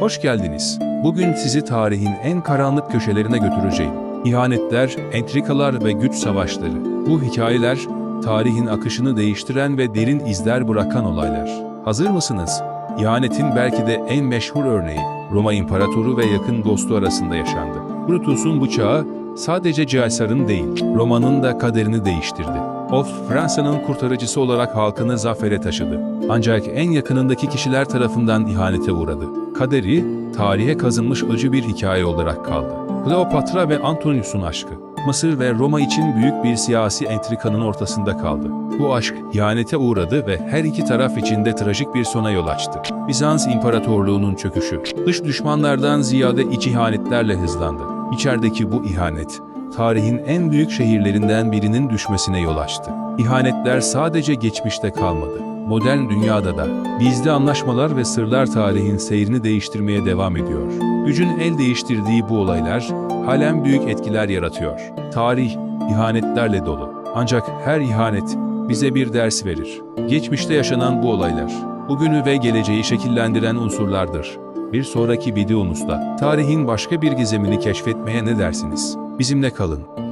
Hoş geldiniz. Bugün sizi tarihin en karanlık köşelerine götüreceğim. İhanetler, entrikalar ve güç savaşları. Bu hikayeler, tarihin akışını değiştiren ve derin izler bırakan olaylar. Hazır mısınız? İhanetin belki de en meşhur örneği, Roma İmparatoru ve yakın dostu arasında yaşandı. Brutus'un bıçağı sadece Caesar'ın değil, Roma'nın da kaderini değiştirdi. O, Fransa'nın kurtarıcısı olarak halkını zafere taşıdı. Ancak en yakınındaki kişiler tarafından ihanete uğradı. Kaderi, tarihe kazınmış acı bir hikaye olarak kaldı. Kleopatra ve Antonius'un aşkı, Mısır ve Roma için büyük bir siyasi entrikanın ortasında kaldı. Bu aşk ihanete uğradı ve her iki taraf için de trajik bir sona yol açtı. Bizans İmparatorluğu'nun çöküşü, dış düşmanlardan ziyade iç ihanetlerle hızlandı. İçerideki bu ihanet, tarihin en büyük şehirlerinden birinin düşmesine yol açtı. İhanetler sadece geçmişte kalmadı. Modern dünyada da gizli anlaşmalar ve sırlar tarihin seyrini değiştirmeye devam ediyor. Gücün el değiştirdiği bu olaylar halen büyük etkiler yaratıyor. Tarih ihanetlerle dolu. Ancak her ihanet bize bir ders verir. Geçmişte yaşanan bu olaylar bugünü ve geleceği şekillendiren unsurlardır. Bir sonraki videomuzda tarihin başka bir gizemini keşfetmeye ne dersiniz? Bizimle kalın.